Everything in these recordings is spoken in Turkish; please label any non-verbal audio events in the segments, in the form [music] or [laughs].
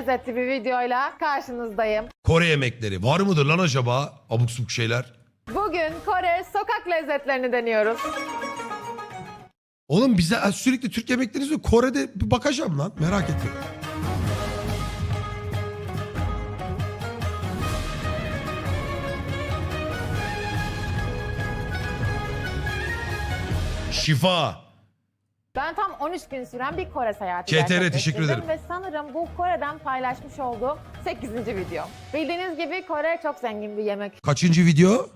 lezzetli bir videoyla karşınızdayım. Kore yemekleri. Var mıdır lan acaba? Abuk subuk şeyler. Bugün Kore sokak lezzetlerini deniyoruz. Oğlum bize sürekli Türk yemekleri izliyor. Kore'de bir bakacağım lan. Merak ettim. Şifa. Ben tam 13 gün süren bir Kore seyahati KTR, gerçekleştirdim teşekkür ederim. Ve sanırım bu Kore'den paylaşmış olduğum 8. video. Bildiğiniz gibi Kore çok zengin bir yemek. Kaçıncı video?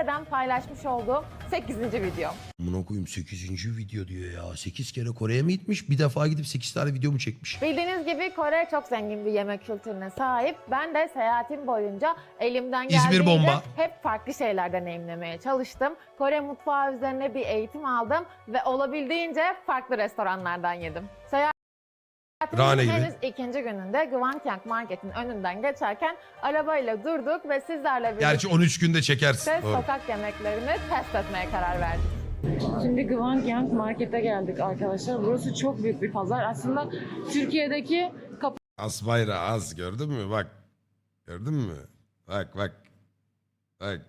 Kore'den paylaşmış olduğum 8. video. Amına koyayım 8. video diyor ya. 8 kere Kore'ye mi gitmiş? Bir defa gidip 8 tane video mu çekmiş? Bildiğiniz gibi Kore çok zengin bir yemek kültürüne sahip. Ben de seyahatim boyunca elimden İzmir geldiğince bomba. hep farklı şeyler deneyimlemeye çalıştım. Kore mutfağı üzerine bir eğitim aldım ve olabildiğince farklı restoranlardan yedim. Rane Seyahatimin gibi. henüz ikinci gününde Gwangyang Market'in önünden geçerken arabayla durduk ve sizlerle birlikte Gerçi 13 günde çekersin. Doğru. sokak yemeklerini test etmeye karar verdik. Şimdi Gwangyang Market'e geldik arkadaşlar. Burası çok büyük bir pazar. Aslında Türkiye'deki Az bayrağı az gördün mü? Bak. Gördün mü? Bak bak. Bak.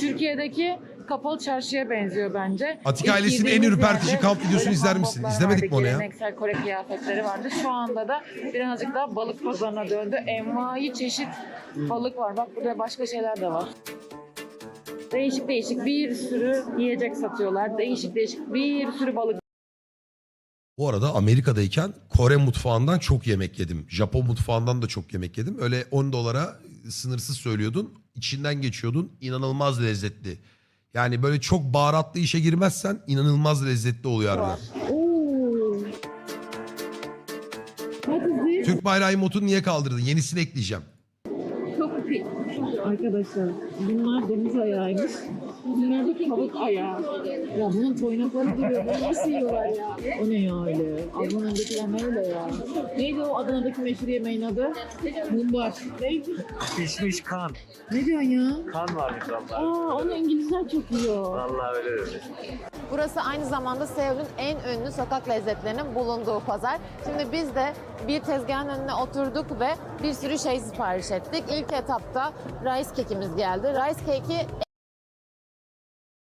Türkiye'deki kapalı çarşıya benziyor bence. Atik İlk ailesinin en girdiğimiz ürpertici yerde kamp videosunu böyle izler misin? hanboklar İzlemedik vardı, mi onu ya? Geleneksel Kore kıyafetleri vardı. Şu anda da birazcık daha balık pazarına döndü. Envai çeşit balık var. Bak burada başka şeyler de var. Değişik değişik bir sürü yiyecek satıyorlar. Değişik değişik bir sürü balık Bu arada Amerika'dayken Kore mutfağından çok yemek yedim. Japon mutfağından da çok yemek yedim. Öyle 10 dolara sınırsız söylüyordun. içinden geçiyordun. İnanılmaz lezzetli. Yani böyle çok baharatlı işe girmezsen inanılmaz lezzetli oluyor harbiden. Türk bayrağı emotunu niye kaldırdın? Yenisini ekleyeceğim. Arkadaşlar bunlar deniz ayağıymış. Bunlar da tavuk ayağı. Ya bunun toynakları duruyor. Bunu nasıl yiyorlar ya? O ne ya öyle? Adana'dakiler ne öyle ya? Neydi o Adana'daki meşhur yemeğin adı? Mumbar. Neydi? Pişmiş kan. Ne diyorsun ya? Kan varmış valla. Aa onu İngilizler çok yiyor. Valla öyle öyle. Burası aynı zamanda Seul'ün en ünlü sokak lezzetlerinin bulunduğu pazar. Şimdi biz de bir tezgahın önüne oturduk ve bir sürü şey sipariş ettik. İlk etapta rice cake'imiz geldi. Rice cake'i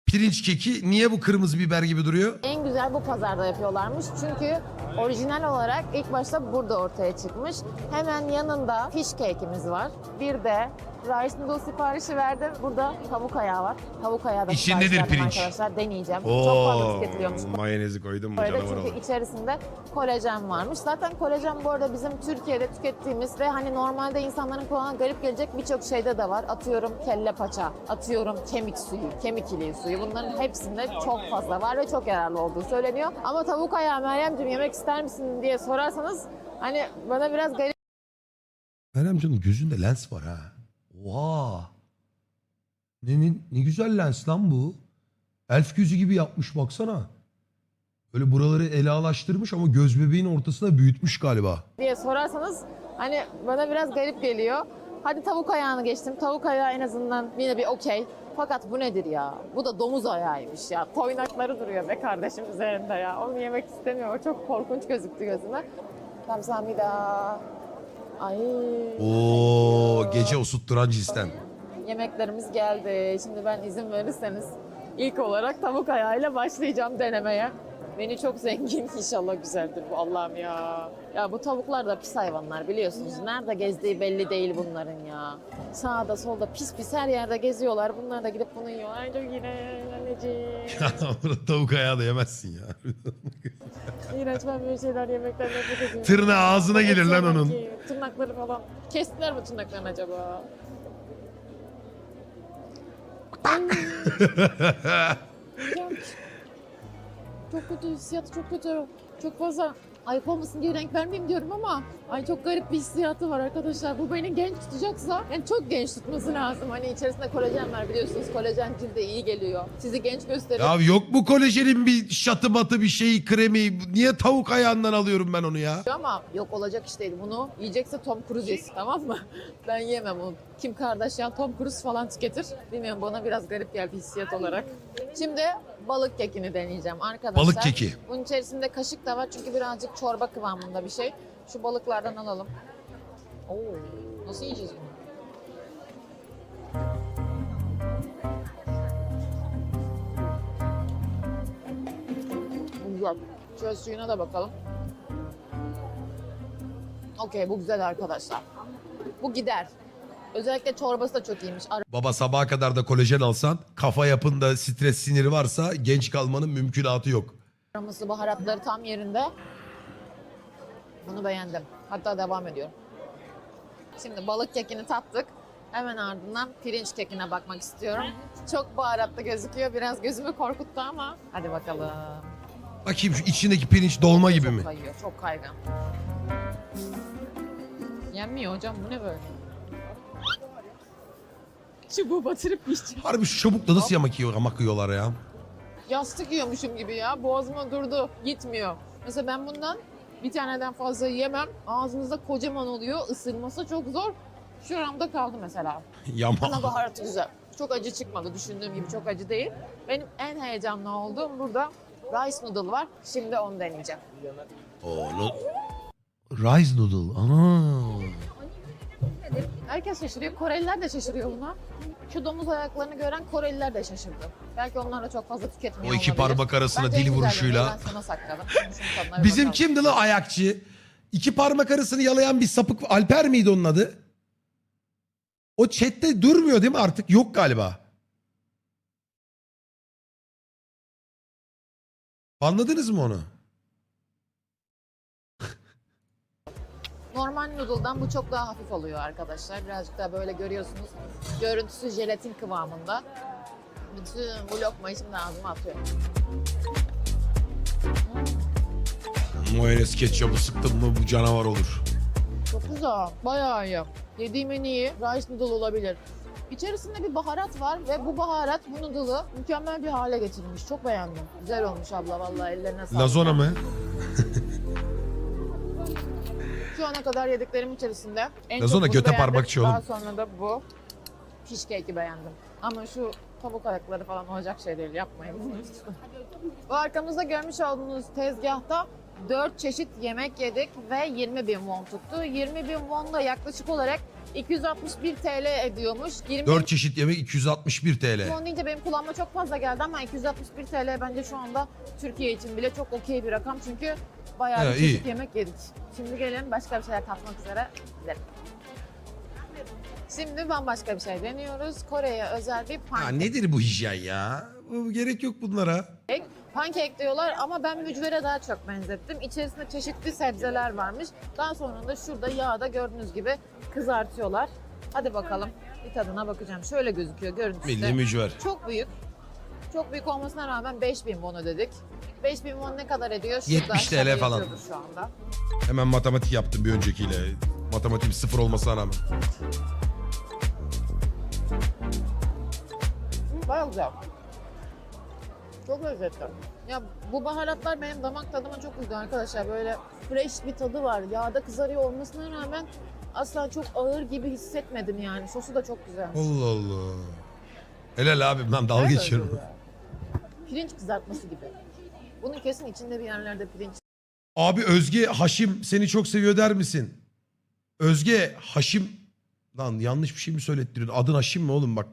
Pirinç keki niye bu kırmızı biber gibi duruyor? en güzel bu pazarda yapıyorlarmış. Çünkü orijinal olarak ilk başta burada ortaya çıkmış. Hemen yanında fish cake'imiz var. Bir de rice noodle siparişi verdim. Burada tavuk ayağı var. Tavuk ayağı da İçindedir sipariş verdim pirinç. Arkadaşlar deneyeceğim. Çok fazla tüketiliyormuş. mayonezi koydum mu canavar çünkü içerisinde kolajen varmış. Zaten kolajen bu arada bizim Türkiye'de tükettiğimiz ve hani normalde insanların kulağına garip gelecek birçok şeyde de var. Atıyorum kelle paça, atıyorum kemik suyu, kemik iliği suyu. Bunların hepsinde çok fazla var ve çok yararlı olduğu söyleniyor. Ama tavuk ayağı Meryemciğim yemek ister misin diye sorarsanız hani bana biraz garip Meryem canım gözünde lens var ha. Oha. Ne, ne, ne güzel lens lan bu. Elf gözü gibi yapmış baksana. Böyle buraları elalaştırmış ama göz bebeğin ortasına büyütmüş galiba. diye sorarsanız hani bana biraz garip geliyor. Hadi tavuk ayağını geçtim. Tavuk ayağı en azından yine bir okey. Fakat bu nedir ya? Bu da domuz ayağıymış ya. Toynakları duruyor be kardeşim üzerinde ya. Onu yemek istemiyorum. O çok korkunç gözüktü gözüme. Kamsahamnida. Ay. Oo gece osutturan cinsten. Yemeklerimiz geldi. Şimdi ben izin verirseniz ilk olarak tavuk ayağıyla başlayacağım denemeye. Beni çok zengin [laughs] inşallah güzeldir bu Allah'ım ya. Ya bu tavuklar da pis hayvanlar biliyorsunuz. Nerede gezdiği belli değil bunların ya. Sağda solda pis pis her yerde geziyorlar. Bunlar da gidip bunu yiyor. Ay çok iğrenç anneciğim. [laughs] Burada tavuk ayağı da yemezsin ya. İğrenç ben böyle şeyler yemekten nefret ediyorum. Tırnağı ağzına gelir lan onun. Tırnakları falan. Kestiler mi tırnaklarını acaba? Çok kötü hissiyatı çok kötü. Çok fazla ayıp olmasın diye renk vermeyeyim diyorum ama ay çok garip bir hissiyatı var arkadaşlar. Bu beni genç tutacaksa yani çok genç tutması lazım. Hani içerisinde kolajen var biliyorsunuz. Kolajen cilde iyi geliyor. Sizi genç gösteriyor. ya yok mu kolajenin bir şatı batı bir şeyi kremi? Niye tavuk ayağından alıyorum ben onu ya? Ama yok olacak iş değil. Bunu yiyecekse Tom Cruise yesin tamam mı? [laughs] Ben yemem onu. Kim Kardashian, Tom Cruise falan tüketir. Bilmiyorum bana biraz garip geldi hissiyat olarak. Şimdi balık kekini deneyeceğim arkadaşlar. Balık keki. Bunun içerisinde kaşık da var çünkü birazcık çorba kıvamında bir şey. Şu balıklardan alalım. Oo, nasıl yiyeceğiz bunu? Bu Güzel. Şöyle suyuna da bakalım. Okey bu güzel arkadaşlar. Bu gider. Özellikle çorbası da çok iyiymiş. Baba sabaha kadar da kolajen alsan kafa yapında stres siniri varsa genç kalmanın mümkünatı yok. Aroması, baharatları tam yerinde. Bunu beğendim. Hatta devam ediyorum. Şimdi balık kekini tattık. Hemen ardından pirinç kekine bakmak istiyorum. Çok baharatlı gözüküyor. Biraz gözümü korkuttu ama. Hadi bakalım. Bakayım şu içindeki pirinç dolma gibi çok mi? kayıyor, çok kaygan. Yenmiyor hocam, bu ne böyle? Çubuğu batırıp yiyeceğim. Harbi şu çabukla nasıl yamak yiyor, yamak yiyorlar ya? Yastık yiyormuşum gibi ya. Boğazıma durdu, gitmiyor. Mesela ben bundan bir taneden fazla yemem. Ağzınızda kocaman oluyor. Isırması çok zor. Şuramda kaldı mesela. Ama Yama. baharatı güzel. Çok acı çıkmadı. Düşündüğüm gibi çok acı değil. Benim en heyecanlı olduğum burada rice noodle var. Şimdi onu deneyeceğim. Oğlum. Rice noodle. Ana. Herkes şaşırıyor. Koreliler de şaşırıyor buna. Şu domuz ayaklarını gören Koreliler de şaşırdı. Belki onlar da çok fazla tüketmiyor O iki olabilir. parmak arasına Bence en dil vuruşuyla. Ben sana sakladım. Şunun tadına bir Bizim bakalım. kimdi lan ayakçı? İki parmak arasını yalayan bir sapık Alper miydi onun adı? O chatte durmuyor değil mi artık? Yok galiba. Anladınız mı onu? Normal noodle'dan bu çok daha hafif oluyor arkadaşlar. Birazcık daha böyle görüyorsunuz. Görüntüsü jelatin kıvamında. Bütün bu lokmayı şimdi ağzıma atıyorum. Mayonez ketçabı sıktım mı bu canavar olur. Çok güzel. Bayağı iyi. Yediğim en iyi rice noodle olabilir. İçerisinde bir baharat var ve bu baharat bu noodle'ı mükemmel bir hale getirmiş. Çok beğendim. Güzel olmuş abla vallahi ellerine sağlık. Lazona mı? [laughs] Şu ana kadar yediklerim içerisinde en Lazona çok bunu göte beğendim. parmakçı oğlum. Daha sonra da bu fish cake'i beğendim. Ama şu tavuk ayakları falan olacak şey değil. Yapmayın bunu lütfen. Bu arkamızda görmüş olduğunuz tezgahta 4 çeşit yemek yedik ve 20 bin won tuttu. 20 bin won da yaklaşık olarak 261 TL ediyormuş. 20 4 çeşit yemek 261 TL. won deyince benim kulağıma çok fazla geldi ama 261 TL bence şu anda Türkiye için bile çok okey bir rakam. Çünkü bayağı bir çeşit iyi. yemek yedik. Şimdi gelin başka bir şeyler tatmak üzere gidelim. Şimdi bambaşka bir şey deniyoruz. Kore'ye özel bir Ya pankek. nedir bu hijyen ya? Bu gerek yok bunlara. Pankek diyorlar ama ben mücvere daha çok benzettim. İçerisinde çeşitli sebzeler varmış. Daha sonra da şurada yağda gördüğünüz gibi kızartıyorlar. Hadi bakalım bir tadına bakacağım. Şöyle gözüküyor görüntüsü. Milli mücver. Çok büyük. Çok büyük olmasına rağmen 5000 won ödedik. 5000 won ne kadar ediyor? Şurada 70 TL falan. Şu anda. Hemen matematik yaptım bir öncekiyle. Matematiğim sıfır olmasına rağmen. Bayağı güzel. Çok lezzetli. Ya bu baharatlar benim damak tadıma çok uydu arkadaşlar. Böyle fresh bir tadı var. Yağda kızarıyor olmasına rağmen asla çok ağır gibi hissetmedim yani. Sosu da çok güzel. Allah Allah. Helal abi ben dalga geçiyorum. Pirinç kızartması gibi. Bunun kesin içinde bir yerlerde pirinç Abi Özge Haşim seni çok seviyor der misin? Özge Haşim lan yanlış bir şey mi söylettiriyorsun? Adın Haşim mi oğlum bak.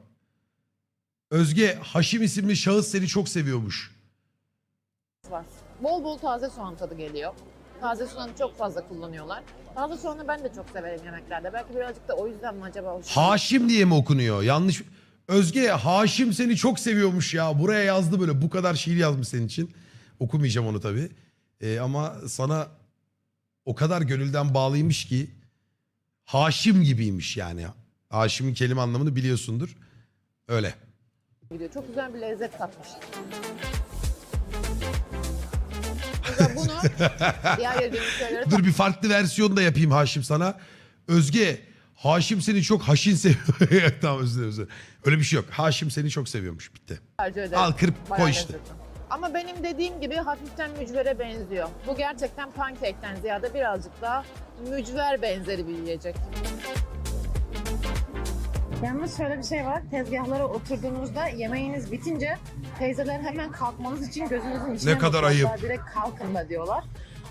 Özge Haşim isimli şahıs seni çok seviyormuş. var. Bol bol taze soğan tadı geliyor. Taze soğanı çok fazla kullanıyorlar. Taze soğanı ben de çok severim yemeklerde. Belki birazcık da o yüzden mi acaba? hoşuma Haşim diye mi okunuyor? Yanlış. Özge Haşim seni çok seviyormuş ya. Buraya yazdı böyle bu kadar şiir yazmış senin için. Okumayacağım onu tabii. Ee, ama sana o kadar gönülden bağlıymış ki Haşim gibiymiş yani. Haşim'in kelime anlamını biliyorsundur. Öyle. Gidiyor. Çok güzel bir lezzet katmış. Mesela bunu [laughs] diğer yediğimiz şeylere Dur bir farklı versiyon da yapayım Haşim sana. Özge, Haşim seni çok haşin seviyor. [laughs] tamam özür dilerim, özür dilerim. Öyle bir şey yok. Haşim seni çok seviyormuş. Bitti. tercih ederim. Al kırıp Bayağı koy işte. lezzetli. Ama benim dediğim gibi hafiften mücvere benziyor. Bu gerçekten pankekten ziyade birazcık daha mücver benzeri bir yiyecek. Yalnız şöyle bir şey var. Tezgahlara oturduğunuzda yemeğiniz bitince teyzeler hemen kalkmanız için gözünüzün içine Ne kadar bakıyorlar. ayıp. Direkt kalkın da diyorlar.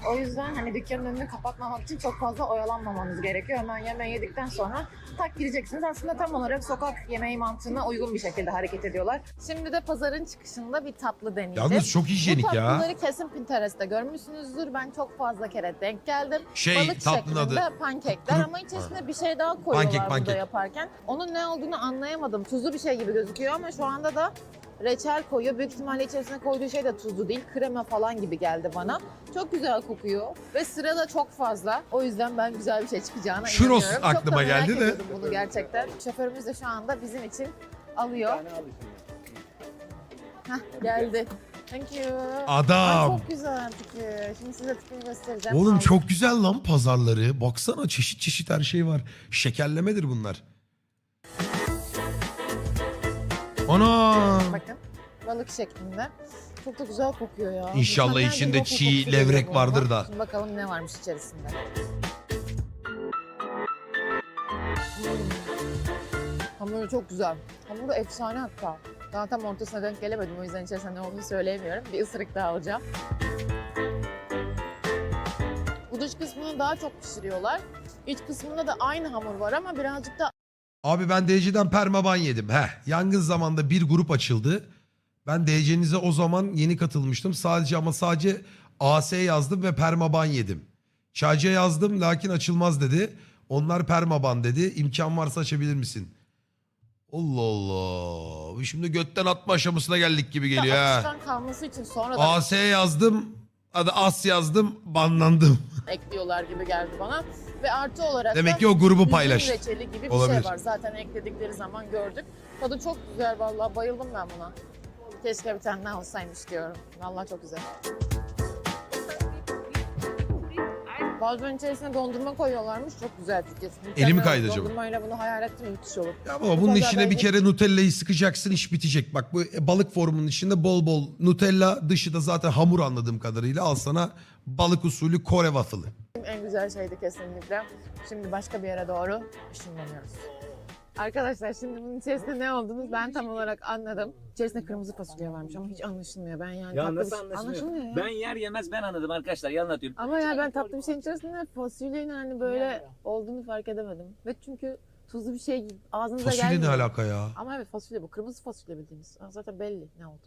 O yüzden hani dükkanın önünü kapatmamak için çok fazla oyalanmamanız gerekiyor. Hemen yemeği yedikten sonra tak gireceksiniz. Aslında tam olarak sokak yemeği mantığına uygun bir şekilde hareket ediyorlar. Şimdi de pazarın çıkışında bir tatlı deneyeceğiz. Yalnız çok Bu hijyenik ya. tatlıları kesin Pinterest'te görmüşsünüzdür. Ben çok fazla kere denk geldim. Şey Balık tatlının şeklinde adı. pankekler ama içerisine bir şey daha koyuyorlar Pankek, burada pankek. yaparken. Onun ne olduğunu anlayamadım. Tuzlu bir şey gibi gözüküyor ama şu anda da reçel koyuyor. Büyük ihtimalle içerisine koyduğu şey de tuzlu değil. Krema falan gibi geldi bana. Çok güzel kokuyor ve sıra da çok fazla. O yüzden ben güzel bir şey çıkacağına Churros inanıyorum. aklıma çok da merak geldi de. ediyordum bunu gerçekten. Şoförümüz de şu anda bizim için alıyor. Heh, geldi. Thank you. Ay, Adam. çok güzel tipi. Şimdi size tipini göstereceğim. Oğlum Aldım. çok güzel lan pazarları. Baksana çeşit çeşit her şey var. Şekerlemedir bunlar. Ana. Bakın balık şeklinde. Çok da güzel kokuyor ya. İnşallah Mükemmel bir içinde waffle çiğ kokusu geliyor levrek vardır da. Şimdi bakalım ne varmış içerisinde. Hmm. Hamuru çok güzel. Hamuru efsane hatta. Daha tam ortasına denk gelemedim o yüzden içerisinde ne olduğunu söyleyemiyorum. Bir ısırık daha alacağım. Bu dış kısmını daha çok pişiriyorlar. İç kısmında da aynı hamur var ama birazcık da Abi ben DC'den permaban yedim. Heh, yangın zamanında bir grup açıldı. Ben DC'nize o zaman yeni katılmıştım. Sadece ama sadece AS yazdım ve permaban yedim. Çaycıya yazdım lakin açılmaz dedi. Onlar permaban dedi. İmkan varsa açabilir misin? Allah Allah. Şimdi götten atma aşamasına geldik gibi geliyor ha. akışkan kalması için sonradan AS yazdım. Adı As yazdım. Banlandım. ekliyorlar gibi geldi bana. Ve artı olarak Demek da ki o grubu üzüm paylaş. reçeli gibi bir Olabilir. şey var. Zaten ekledikleri zaman gördük. Tadı çok güzel vallahi bayıldım ben buna. Keşke bir tane daha olsaymış diyorum. Vallahi çok güzel. Bazen içerisine dondurma koyuyorlarmış. Çok güzel fikir. Elimi kaydı acaba? Dondurmayla bunu hayal ettim müthiş olur. Ya baba bunun içine bir kere Nutella'yı sıkacaksın iş bitecek. Bak bu balık formunun içinde bol bol Nutella dışı da zaten hamur anladığım kadarıyla. Al sana balık usulü Kore waffle'ı. En güzel şeydi kesinlikle. Şimdi başka bir yere doğru ışınlanıyoruz. Arkadaşlar şimdi bunun içerisinde ne olduğunu ben tam olarak anladım. İçerisinde kırmızı fasulye varmış ama hiç anlaşılmıyor. Ben yani Ya tatlı nasıl bir- şey- anlaşılmıyor? ya. Ben yer yemez ben anladım arkadaşlar yalan atıyorum. Ama ya ben tatlı bir şeyin içerisinde fasulyenin hani böyle olduğunu fark edemedim. Ve çünkü tuzlu bir şey ağzınıza Fasulye ne gelmiyor. alaka ya? Ama evet fasulye bu. Kırmızı fasulye bildiğiniz. Aa, Zaten belli ne oldu.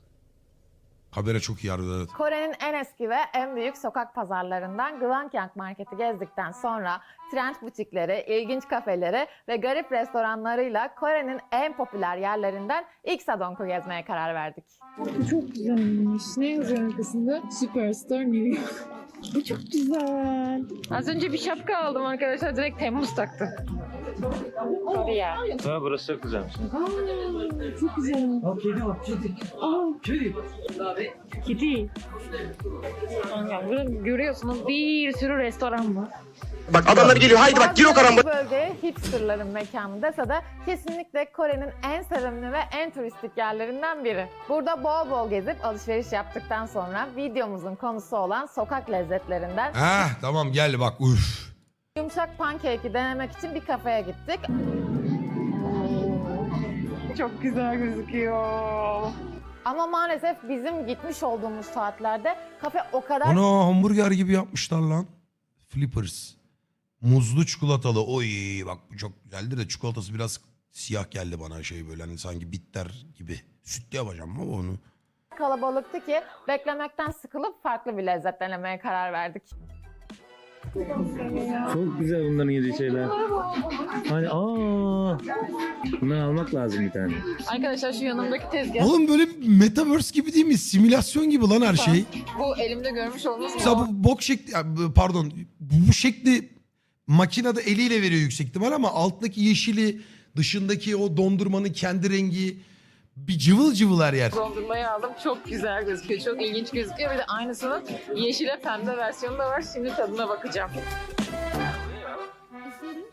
Habere çok iyi harbiden. evet. Kore'nin en eski ve en büyük sokak pazarlarından Gwangyang Market'i gezdikten sonra trend butikleri, ilginç kafeleri ve garip restoranlarıyla Kore'nin en popüler yerlerinden Iksadong'u gezmeye karar verdik. Bu çok güzelmiş. Ne yazıyor arkasında? Superstar New York. Bu çok güzel. Az önce bir şapka aldım arkadaşlar. Direkt Temmuz taktım. Korea. Ha burası çok güzelmiş. Aa, çok güzel. Aa kedi var kedi. Aa, Kedi. kedi. Burada görüyorsunuz bir sürü restoran var. Bak adamlar geliyor haydi bak gir o karambol. Bu bölge hipsterların mekanı dese de kesinlikle Kore'nin en sevimli ve en turistik yerlerinden biri. Burada bol bol gezip alışveriş yaptıktan sonra videomuzun konusu olan sokak lezzetlerinden Heh tamam gel bak uf. yumuşak pancake'i denemek için bir kafeye gittik. Çok güzel gözüküyor. Ama maalesef bizim gitmiş olduğumuz saatlerde kafe o kadar Ana hamburger gibi yapmışlar lan. Flippers. Muzlu çikolatalı. Oy bak bu çok güzeldir de çikolatası biraz siyah geldi bana şey böyle hani sanki bitter gibi. Sütlü yapacağım ama onu. kalabalıktı ki beklemekten sıkılıp farklı bir lezzet denemeye karar verdik. Çok güzel bunların yediği şeyler. Hani aa. Bundan almak lazım bir tane. Arkadaşlar şu yanımdaki tezgah. Oğlum böyle metaverse gibi değil mi? Simülasyon gibi lan her şey. Bu elimde görmüş olduğunuz Mesela bu bok şekli ya pardon bu şekli makinede eliyle veriyor yüksek ihtimal ama alttaki yeşili dışındaki o dondurmanın kendi rengi bir cıvıl cıvıl her yer. dondurmayı aldım. Çok güzel gözüküyor. Çok ilginç gözüküyor. Bir de aynısının yeşile pembe versiyonu da var. Şimdi tadına bakacağım.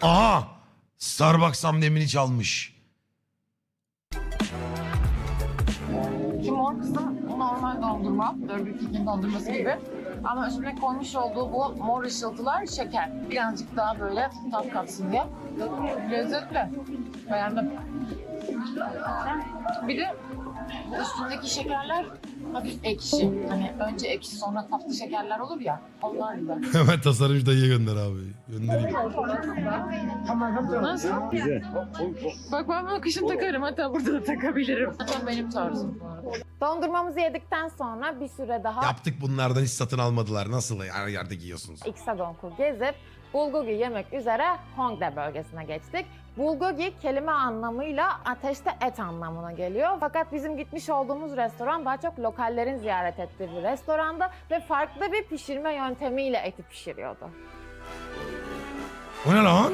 Aha Starbucks amblemini çalmış. Şu mor kısım normal dondurma. Burger King'in dondurması gibi. Ama üstüne koymuş olduğu bu mor ışıltılar şeker. Birazcık daha böyle tat katsın diye. Lezzetli. Beğendim. Bir de Bu üstündeki şekerler hafif ekşi. Hani önce ekşi sonra tatlı şekerler olur ya. Onlar gibi. [laughs] Hemen tasarımcı dayıya gönder abi. Göndereyim. Nasıl? Güzel. Bak ben bunu kışın takarım. Hatta burada da takabilirim. Zaten benim tarzım. Dondurmamızı yedikten sonra bir süre daha Yaptık bunlardan hiç satın almadılar. Nasıl her yerde giyiyorsunuz? Iksadonku gezip bulgogi yemek üzere Hongdae bölgesine geçtik. Bulgogi kelime anlamıyla ateşte et anlamına geliyor. Fakat bizim gitmiş olduğumuz restoran daha çok lokallerin ziyaret ettiği bir restoranda ve farklı bir pişirme yöntemiyle eti pişiriyordu. O ne lan?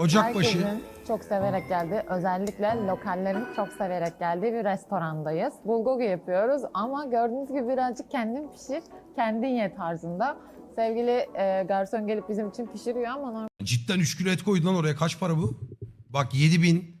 Ocakbaşı. Herkesin çok severek geldiği, özellikle lokallerin çok severek geldiği bir restorandayız. Bulgogi yapıyoruz ama gördüğünüz gibi birazcık kendin pişir, kendin ye tarzında. Sevgili e, garson gelip bizim için pişiriyor ama Cidden 3 kilo et koydu lan oraya. Kaç para bu? Bak 7000.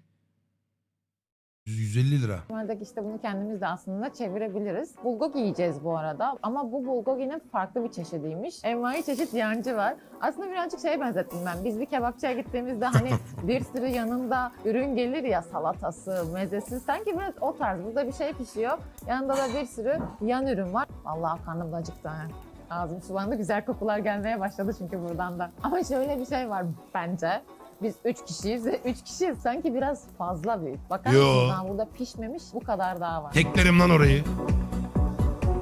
150 lira. normalde işte bunu kendimiz de aslında çevirebiliriz. Bulgogi yiyeceğiz bu arada ama bu bulgoginin farklı bir çeşidiymiş. Envai çeşit yancı var. Aslında birazcık şeye benzettim ben. Biz bir kebapçıya gittiğimizde hani [laughs] bir sürü yanında ürün gelir ya salatası, mezesi. Sanki biraz o tarz. Burada bir şey pişiyor. Yanında da bir sürü yan ürün var. Vallahi karnım da acıktı ha. Ağzım sulandı. Güzel kokular gelmeye başladı çünkü buradan da. Ama şöyle bir şey var bence. Biz üç kişiyiz ve üç kişi sanki biraz fazla büyük. Bakar Yo. mısınız? Daha burada pişmemiş bu kadar daha var. Teklerim lan orayı.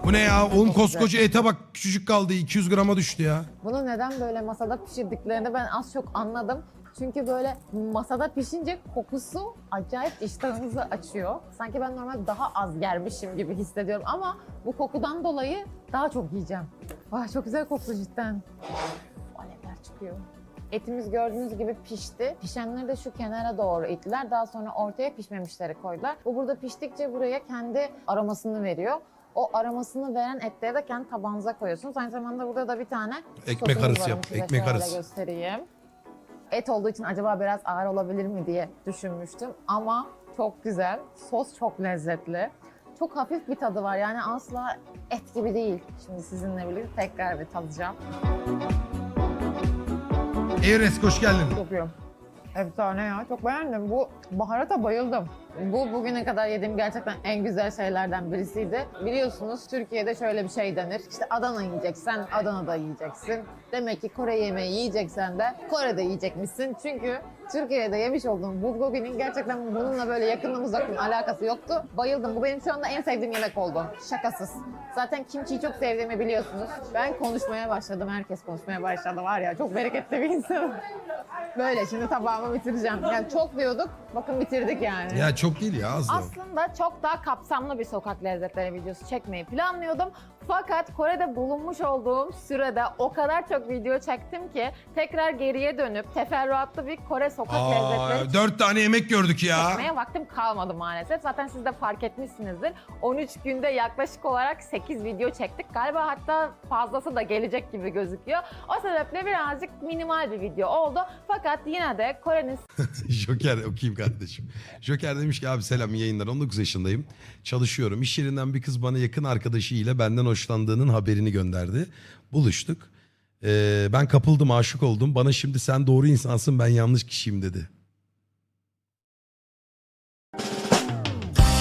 Bu ne ya? Oğlum koskoca ete bak küçücük kaldı. 200 grama düştü ya. Bunu neden böyle masada pişirdiklerini ben az çok anladım. Çünkü böyle masada pişince kokusu acayip iştahınızı açıyor. Sanki ben normal daha az yermişim gibi hissediyorum ama bu kokudan dolayı daha çok yiyeceğim. Vay çok güzel koktu cidden. Uf, Alevler çıkıyor. Etimiz gördüğünüz gibi pişti. Pişenleri de şu kenara doğru ittiler. Daha sonra ortaya pişmemişleri koydular. Bu burada piştikçe buraya kendi aromasını veriyor. O aromasını veren etleri de kendi tabağınıza koyuyorsunuz. Aynı zamanda burada da bir tane Ekmek arası yap, ekmek arası. göstereyim. Et olduğu için acaba biraz ağır olabilir mi diye düşünmüştüm. Ama çok güzel. Sos çok lezzetli. Çok hafif bir tadı var. Yani asla et gibi değil. Şimdi sizinle birlikte tekrar bir tadacağım. Evrest hoş geldin. Çok iyi. Efsane ya. Çok beğendim. Bu baharata bayıldım. Bu bugüne kadar yediğim gerçekten en güzel şeylerden birisiydi. Biliyorsunuz Türkiye'de şöyle bir şey denir. İşte Adana yiyeceksen Adana'da yiyeceksin. Demek ki Kore yemeği yiyeceksen de Kore'de yiyecekmişsin. Çünkü Türkiye'de yemiş olduğum bulgogi'nin gerçekten bununla böyle yakından uzaktan alakası yoktu. Bayıldım. Bu benim şu anda en sevdiğim yemek oldu. Şakasız. Zaten kimchiyi çok sevdiğimi biliyorsunuz. Ben konuşmaya başladım. Herkes konuşmaya başladı var ya. Çok bereketli bir insanım. Böyle şimdi tabağımı bitireceğim. Yani çok diyorduk. Bakın bitirdik yani. Ya çok değil ya az da. Aslında çok daha kapsamlı bir sokak lezzetleri videosu çekmeyi planlıyordum. Fakat Kore'de bulunmuş olduğum sürede o kadar çok video çektim ki tekrar geriye dönüp teferruatlı bir Kore sokak lezzetleri Aa, 4 tane yemek gördük ya. çekmeye vaktim kalmadı maalesef. Zaten siz de fark etmişsinizdir. 13 günde yaklaşık olarak 8 video çektik. Galiba hatta fazlası da gelecek gibi gözüküyor. O sebeple birazcık minimal bir video oldu. Fakat yine de Kore'nin [laughs] Joker okuyayım kardeşim. Joker demiş ki abi selam iyi yayınlar 19 yaşındayım. Çalışıyorum. İş yerinden bir kız bana yakın arkadaşıyla benden hoşlandığının haberini gönderdi. Buluştuk. Ee, ben kapıldım aşık oldum. Bana şimdi sen doğru insansın ben yanlış kişiyim dedi.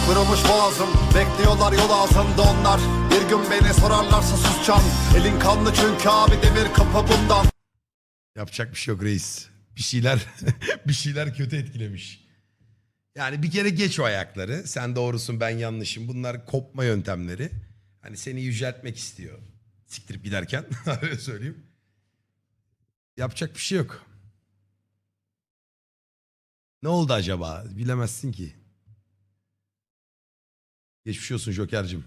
Kurumuş boğazım Bekliyorlar yol ağzında onlar Bir gün beni sorarlarsa susacağım Elin kanlı çünkü abi demir kapı bundan Yapacak bir şey yok reis. Bir şeyler [laughs] bir şeyler kötü etkilemiş. Yani bir kere geç o ayakları. Sen doğrusun ben yanlışım. Bunlar kopma yöntemleri. Hani seni yüceltmek istiyor. Siktirip giderken [laughs] öyle söyleyeyim. Yapacak bir şey yok. Ne oldu acaba? Bilemezsin ki. Geçmiş olsun Joker'cim.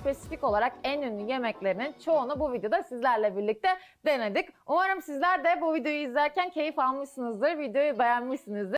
spesifik olarak en ünlü yemeklerinin çoğunu bu videoda sizlerle birlikte denedik. Umarım sizler de bu videoyu izlerken keyif almışsınızdır, videoyu beğenmişsinizdir.